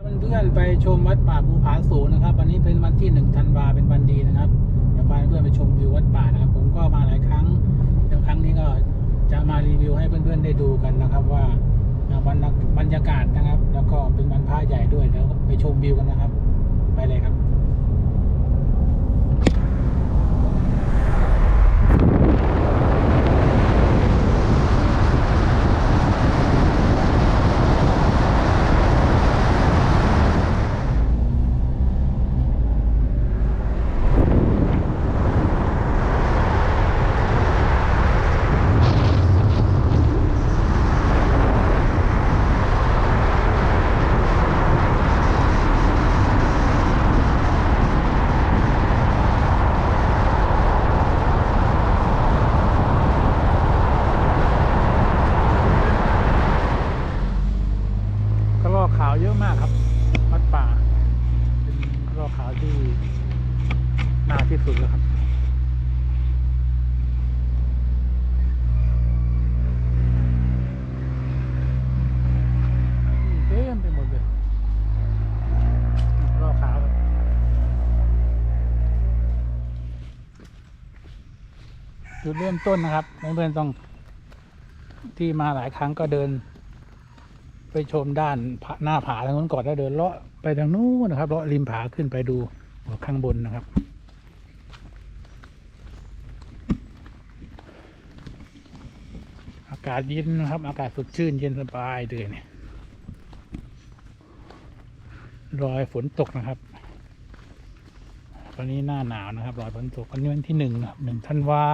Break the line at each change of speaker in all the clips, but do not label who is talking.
เพื่อนไปชมวัดป่าภูผาสูงนะครับ วันนี้เป็นวันที่หนึ่งธันวาเป็นวันดีนะครับเดี๋ยวพาเพื่อนไปชมวิววัดป่านะครับ ผมก็มาหลายครั้งเดี๋ยวครั้งนี้ก็จะมารีวิวให้เพื่อนๆได้ดูกันนะครับ ว่าบรรยากบรรยากาศนะครับ แล้วก็เป็นวันพระใหญ่ด้วยแล้วไปชมวิวกันนะครับ ไปเลยครับ กระรอกขาวเยอะมากครับวัดป่า เป็นกระรอกขาวที่น่าที่สุดแล้วครับ เต็มไปหมดเลยกระรอกขาวครับ จุดเริ่มต้นนะครับเพื่อนๆต้องที่มาหลายครั้งก็เดิน ไปชมด้านหน้าผาทางนู้นก่อนแล้วเดินเลาะไปทางนู้นนะครับเลาะริมผาขึ้นไปดูข้างบนนะครับอากาศเย็นนะครับ อากาศสดชื่นเย็นสบายเลยเนี่ยรอยฝนตกนะครับวันนี้หน้าหนาวนะครับ รอยฝนตกวันนี้วันที่หนึ่งนะครับหนึ่งธันวา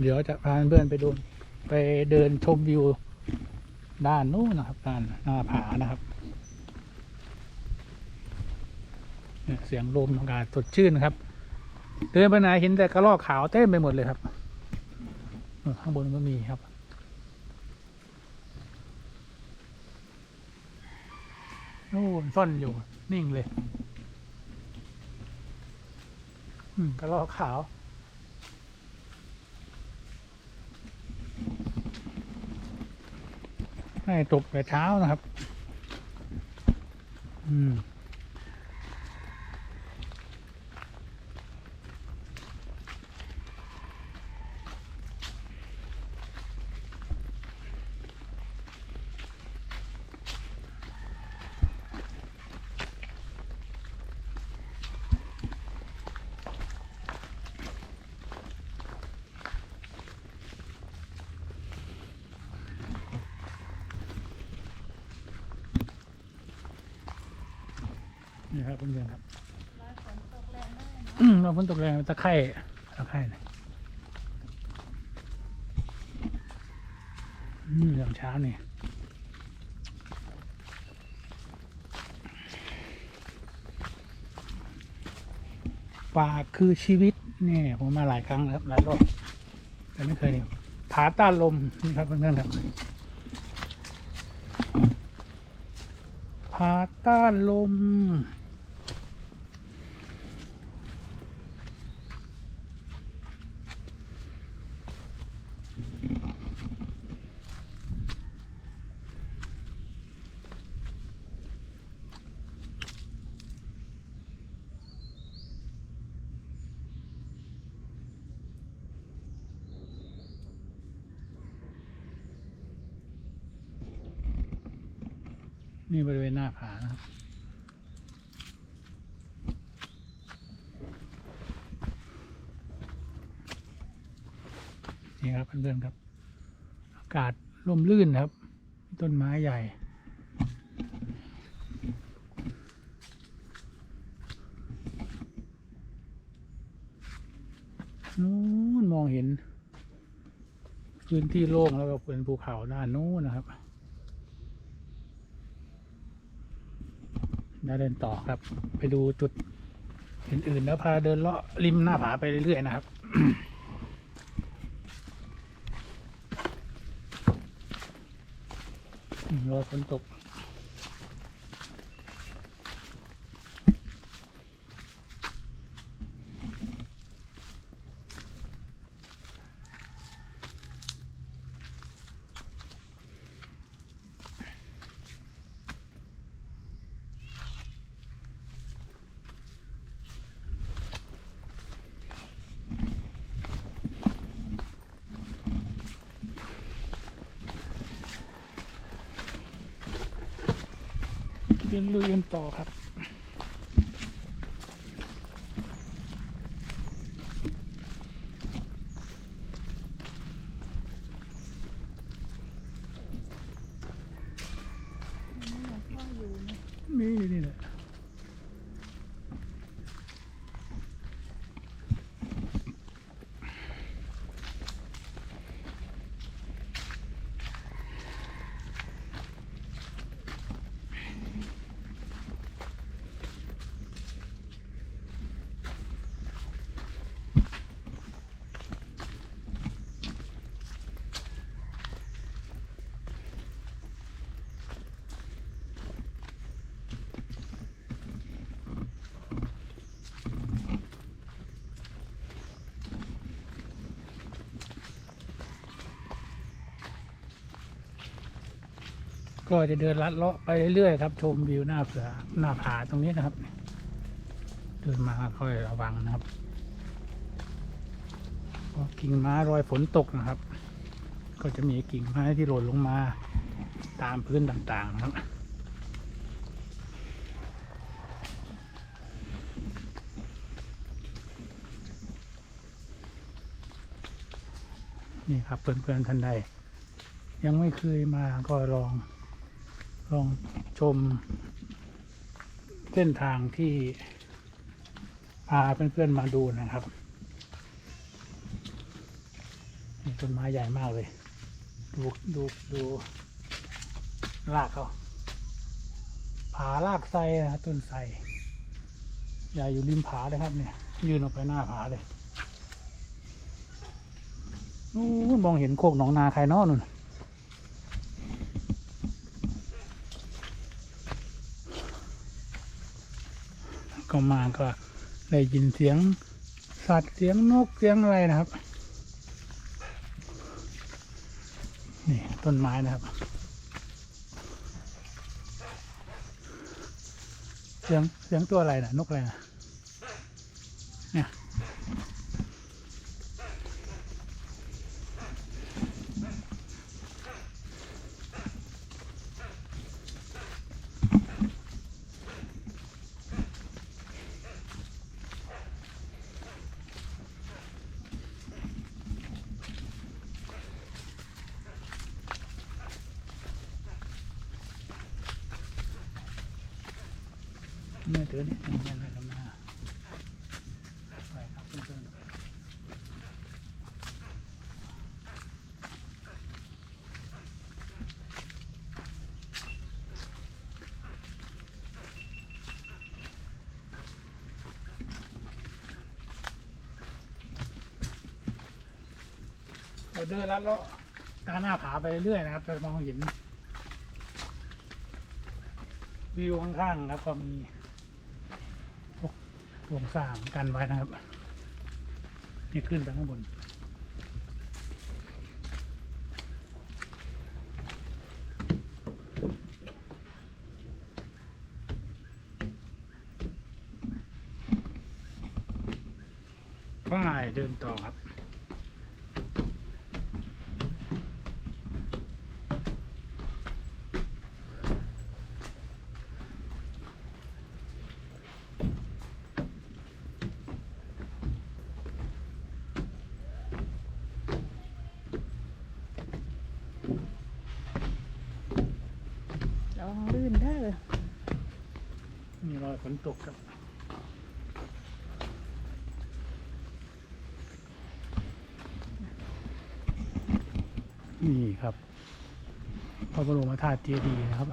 เดี๋ยวจะพาเพื่อนไปดูไปเดินชมวิวด้านนู้นนะครับด้านหน้าผานะครับเสียงลมอากาศสดชื่นนะครับ เดินไปไหนเห็นแต่กระรอกขาวเต็มไปหมดเลยครับข้างบนก็มีครับโอ้นซ่อนอยู่นิ่งเลยกระรอกขาว ให้ตกแต่เช้านะครับ อืม นี่ครับเพื่อนๆครับอืมเราฝนตกแรงตะไคร่ตะไคร่เนี่ยอืมยามเช้านี่ป่าคือชีวิตนี่ผมมาหลายครั้งแล้วหลายรอบแต่ไม่เคยผาต้านลมนี่ครับเพื่อนๆครับผาต้านลม นี่บริเวณหน้าผานะครับนี่ครับเพื่อนๆครับ อากาศร่มรื่นครับ ต้นไม้ใหญ่นู้นมองเห็น พื้นที่โล่งแล้วก็เป็นภูเขาด้านนู้นนะครับ เดี๋ยวเดินต่อครับ ไปดูจุดอื่นๆแล้วพาเดินเลาะริมหน้าผาไปเรื่อยๆนะครับรอฝนตก เดินลุยกันต่อครับ ก็จะเดินลัดเลาะไปเรื่อยๆครับ ชมวิวหน้าเสือหน้าผาตรงนี้นะครับ เดินมาค่อยระวังนะครับกิ่งไม้รอยฝนตกนะครับ ก็จะมีกิ่งไม้ที่หล่นลงมาตามพื้นต่างๆนะครับนี่ครับเพื่อนๆท่านใดยังไม่เคยมาก็ลอง ลองชม เส้นทางที่พาเพื่อนๆมาดูนะครับต้นไม้ใหญ่มากเลย ดูดูดูรากเขาผารากไทรนะต้นไทรใหญ่อยู่ริมผาเลยครับเนี่ย ยืนออกไปหน้าผาเลยนู้นมองเห็นโคกหนองนาใครนอนู่น ก็มาก็ได้ยินเสียงสัตว์เสียงนกเสียงอะไรนะครับ นี่ต้นไม้นะครับเสียงเสียงตัวอะไรนะนกอะไรนะเนี่ยเนี่ยเดี๋ยวนี้ยังยังไงกันมาไปครับเพื่อนๆ เดินแล้วเลาะตามหน้าผาไปเรื่อยนะครับจะมองเห็นวิวข้างๆครับก็มีโครงสร้างกันไว้นะครับนี่ขึ้นไปข้างบนป้ายเดินต่อครับ
ระวังลื่นเด้อ
มีรอยฝนตกครับนี่ครับพระบรมธาตุเจดีย์นะครับ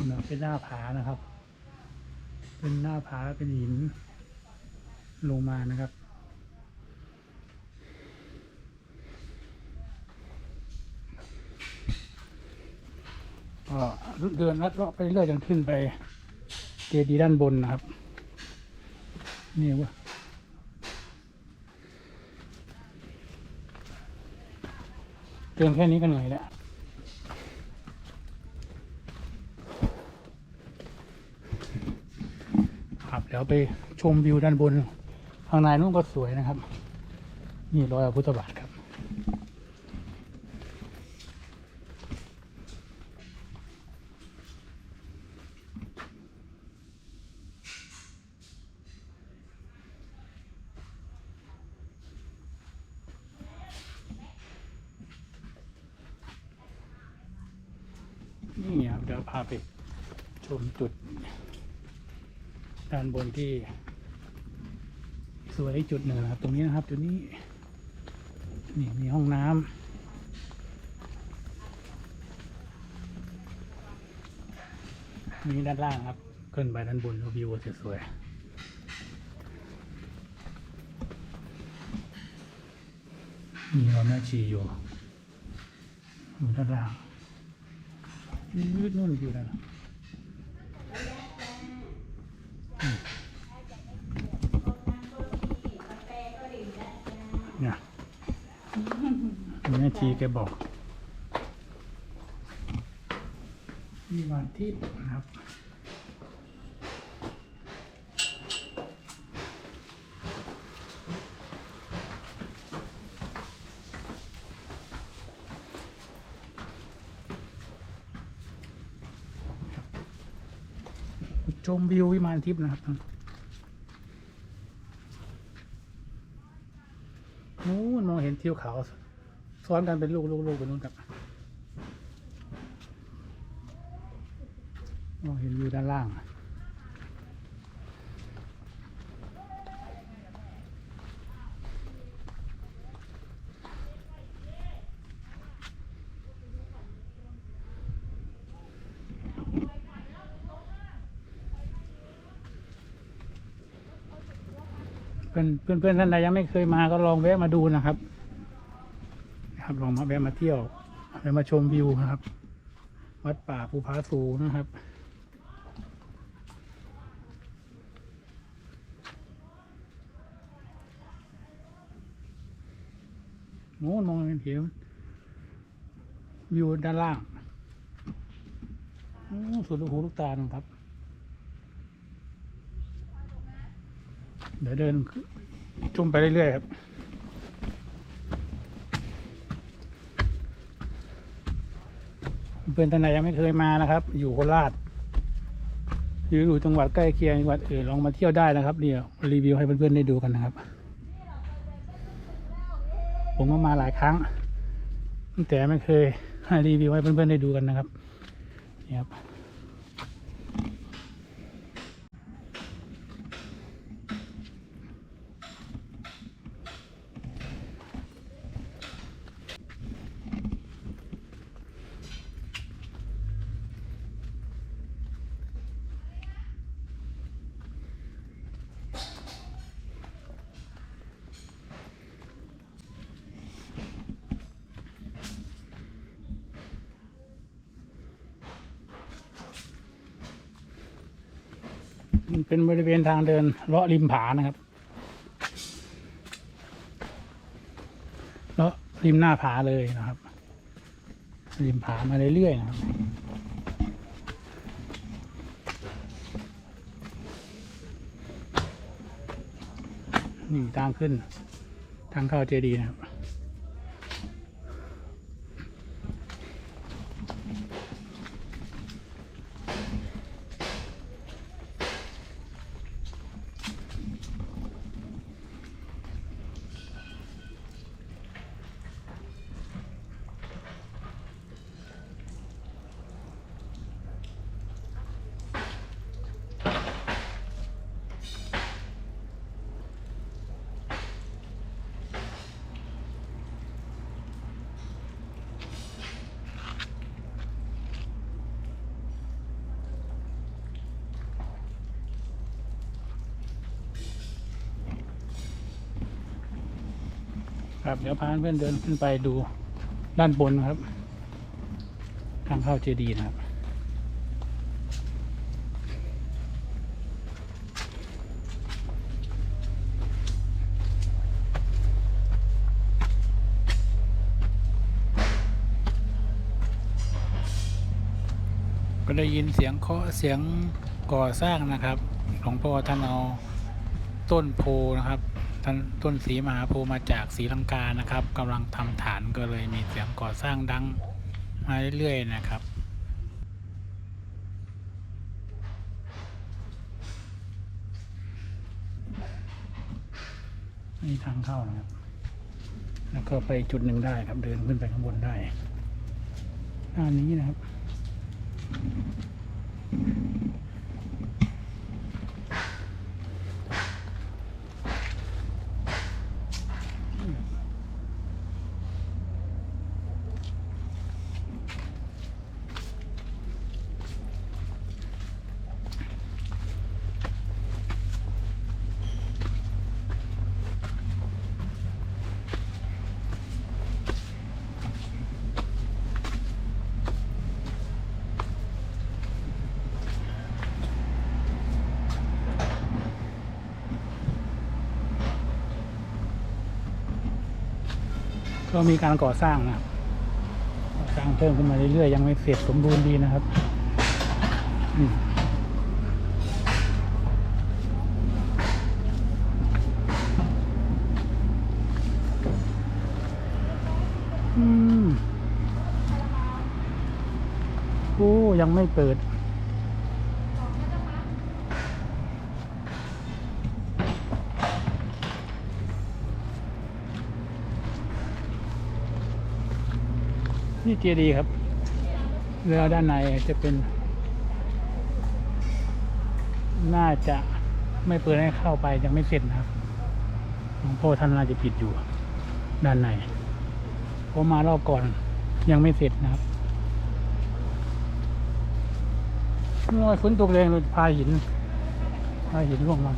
เป็นหน้าผานะครับ เป็นหน้าผาเป็นหินลงมานะครับ ก็เดินลัดเลาะไปเรื่อยจนขึ้นไปเจดีย์ด้านบนนะครับ นี่วะเดินแค่นี้ก็เหนื่อยแล้ว ครับเดี๋ยวไปชมวิวด้านบน ข้างในนู้นก็สวยนะครับ นี่รอยพระพุทธบาทครับ นี่ครับเดี๋ยวพาไปชมจุด ด้านบน ที่ สวยจุดหนึ่งนะครับ ตรงนี้นะครับ จุดนี้ นี่มีห้องน้ำมีด้านล่างครับ ขึ้นไปด้านบนวิวจะสวยมีเราแม่ชีอยู่อยู่ด้านล่างยืดนู่นอยู่ด้านล่างเนี่ย แม่ชีแกบอกมีวันที่นะครับชมวิววิมานทิพย์นะครับนู้นมองเห็นทิวเขา ซ้อนกันเป็นลูกลูกลูกไปนู้นครับมองเห็นวิวด้านล่าง เพื่อนเพื่อนท่านใดยังไม่เคยมาก็ลองแวะมาดูนะครับ ลองมาแวะมาเที่ยวแวะมาชมวิวนะครับ วัดป่าภูผาสูงนะครับโน้มองเห็นวิวด้านล่างสุดลูกหูลูกตาครับ เดี๋ยวเดินจุ่มไปเรื่อยๆครับ เพื่อนท่านไหนยังไม่เคยมานะครับ อยู่โคราชหรืออยู่จังหวัดใกล้เคียงจังหวัดอื่นลองมาเที่ยวได้นะครับเดี๋ยวรีวิวให้เพื่อนๆได้ดูกันนะครับ ผมก็มาหลายครั้ง แต่ไม่เคยให้รีวิวให้เพื่อนๆได้ดูกันนะครับนี่ครับ มันเป็นบริเวณทางเดินเลาะริมผานะครับเลาะริมหน้าผาเลยนะครับ ริมผามาเรื่อยๆนะครับนี่ทางขึ้นทางเข้าเจดีย์นะครับับ เดี๋ยวพาเพื่อนเดินขึ้นไปดูด้านบนครับ ทางเข้าเจดีนะครับก็ได้ยินเสียงเคาะเสียงก่อสร้างนะครับ หลวงพ่อท่านเอาต้นโพนะครับ ท่านต้นสีมหาโพธิ์มาจากศรีลังกานะครับกำลังทำฐานก็เลยมีเสียงก่อสร้างดังมาเรื่อยๆนะครับนี่ทางเข้านะครับ แล้วก็ไปจุดหนึ่งได้ครับเดินขึ้นไปข้างบนได้ด้านนี้นะครับ ก็มีการก่อสร้างนะครับก่อสร้างเพิ่มขึ้นมาเรื่อยๆยังไม่เสร็จสมบูรณ์ดีนะครับอืมโอ้ยังไม่เปิด นี่เจดีครับแล้วด้านในจะเป็น น่าจะไม่เปิดให้เข้าไปยังไม่เสร็จนะครับหลวงพ่อท่านน่าจะปิดอยู่ ด้านในเพราะมารอบก่อนยังไม่เสร็จนะครับโอ้ยฝนตกแรงเลยพาหินพาหินร่วงมา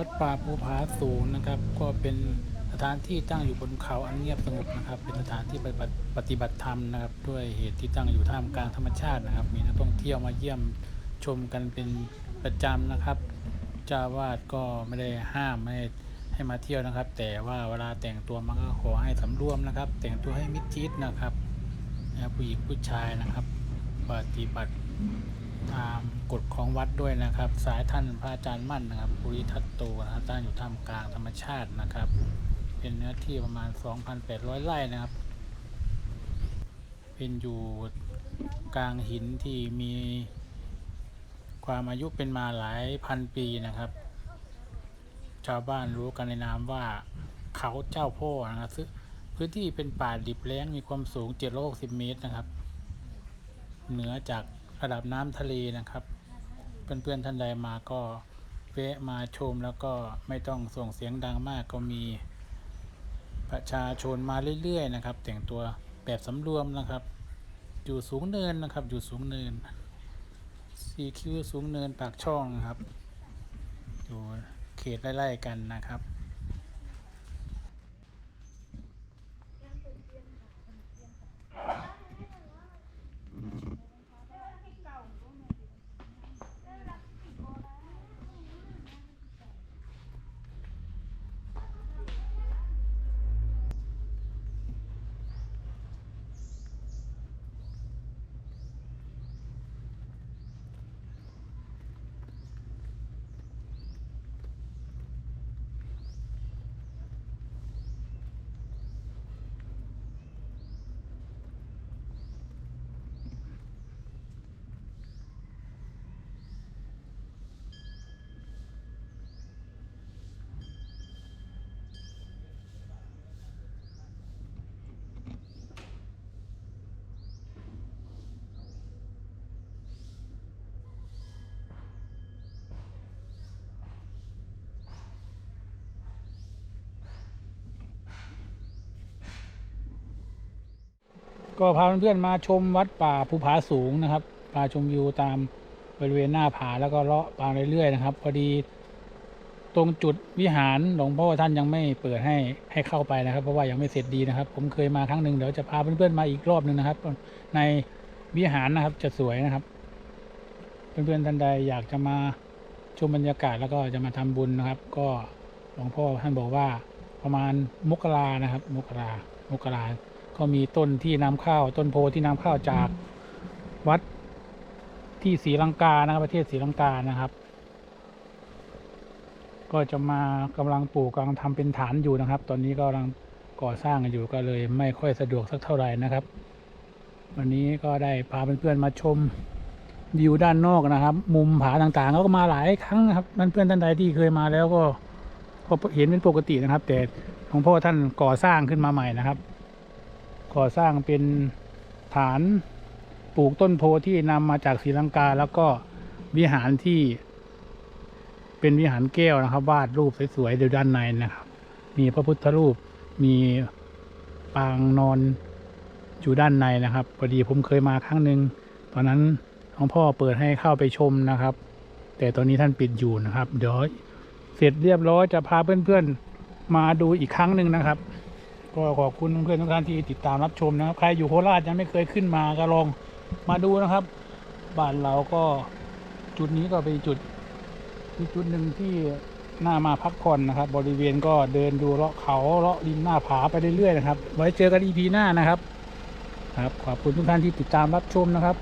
วัดป่าภูผาสูงนะครับ ก็เป็นสถานที่ตั้งอยู่บนเขาอันเงียบสงบนะครับ เป็นสถานที่ปฏิบัติธรรมนะครับ ด้วยเหตุที่ตั้งอยู่ท่ามกลางธรรมชาตินะครับ มีนักท่องเที่ยวมาเยี่ยมชมกันเป็นประจำนะครับ เจ้าวาดก็ไม่ได้ห้ามไม่ให้มาเที่ยวนะครับ แต่ว่าเวลาแต่งตัวมันก็ขอให้สำรวมนะครับ แต่งตัวให้มิดชิดนะครับนะครับผู้หญิงผู้ชายนะครับ ปฏิบัติ ตามกฎของวัดด้วยนะครับ สายท่านพระอาจารย์มั่นนะครับปุริทัตโตนะครับตั้งอยู่ท่ามกลางธรรมชาตินะครับ เป็นเนื้อที่ประมาณ 2,800 ไร่นะครับ เป็นอยู่กลางหินที่มีความอายุเป็นมาหลายพันปีนะครับ ชาวบ้านรู้กันในนามว่าเขาเจ้าพ่อนะครับซึ่งพื้นที่เป็นป่าดิบแล้งมีความสูง 760 เมตรนะครับ เหนือจาก ระดับน้ำทะเลนะครับ เพื่อนๆท่านใดมาก็แวะมาชมแล้วก็ไม่ต้องส่งเสียงดังมากก็มี ประชาชนมาเรื่อยๆนะครับ แต่งตัวแบบสำรวมนะครับ อยู่สูงเนินนะครับ อยู่สูงเนินสีคิวสูงเนินปากช่องนะครับ อยู่เขตไล่ๆกันนะครับ ก็พาเพื่อนๆมาชมวัดป่าภูผาสูงนะครับพาชมวิวตามบริเวณหน้าผาแล้วก็เลาะไปเรื่อยๆนะครับพอดีตรงจุดวิหารหลวงพ่อท่านยังไม่เปิดให้ให้เข้าไปนะครับ เพราะว่ายังไม่เสร็จดีนะครับ ผมเคยมาครั้งหนึ่งเดี๋ยวจะพาเพื่อนๆมาอีกรอบหนึ่งนะครับ ในวิหารนะครับจะสวยนะครับ เพื่อนๆท่านใดอยากจะมาชมบรรยากาศแล้วก็จะมาทำบุญนะครับ ก็หลวงพ่อท่านบอกว่าประมาณมกรานะครับ มกรามกรา ก็มีต้นที่นำเข้าว ต้นโพที่นำเข้าวจากวัดที่ศรีลังกานะครับ ประเทศศรีลังกานะครับ ก็จะมากำลังปลูกกำลังทำเป็นฐานอยู่นะครับ ตอนนี้ก็กำลังก่อสร้างกันอยู่ก็เลยไม่ค่อยสะดวกสักเท่าไหร่นะครับ วันนี้ก็ได้พาเพื่อนๆมาชมวิวด้านนอกนะครับ มุมผาต่างๆเขาก็มาหลายครั้งนะครับเพื่อนๆท่านใดที่เคยมาแล้วก็ก็เห็นเป็นปกตินะครับ แต่หลวงพ่อท่านก่อสร้างขึ้นมาใหม่นะครับ ก่อสร้างเป็นฐานปลูกต้นโพที่นำมาจากศรีลังกา แล้วก็วิหารที่ เป็นวิหารแก้วนะครับวาดรูปสวยๆอยู่ด้านในนะครับ มีพระพุทธรูปมีปางนอนอยู่ด้านในนะครับพอดีผมเคยมาครั้งหนึ่งตอนนั้นหลวงพ่อเปิดให้เข้าไปชมนะครับ แต่ตอนนี้ท่านปิดอยู่นะครับ เดี๋ยวเสร็จเรียบร้อยจะพาเพื่อนๆมาดูอีกครั้งหนึ่งนะครับ ก็ขอบคุณเพื่อนทุกท่านที่ติดตามรับชมนะครับ ใครอยู่โคราชยังไม่เคยขึ้นมาก็ลองมาดูนะครับ บ้านเราก็จุดนี้ก็เป็นจุดอีกจุดหนึ่งที่น่ามาพักผ่อนนะครับ บริเวณก็เดินดูเลาะเขาเลาะริมหน้าผาไปเรื่อยๆนะครับ ไว้เจอกันอีพีหน้านะครับ ครับ ขอบคุณทุกท่านที่ติดตามรับชมนะครับ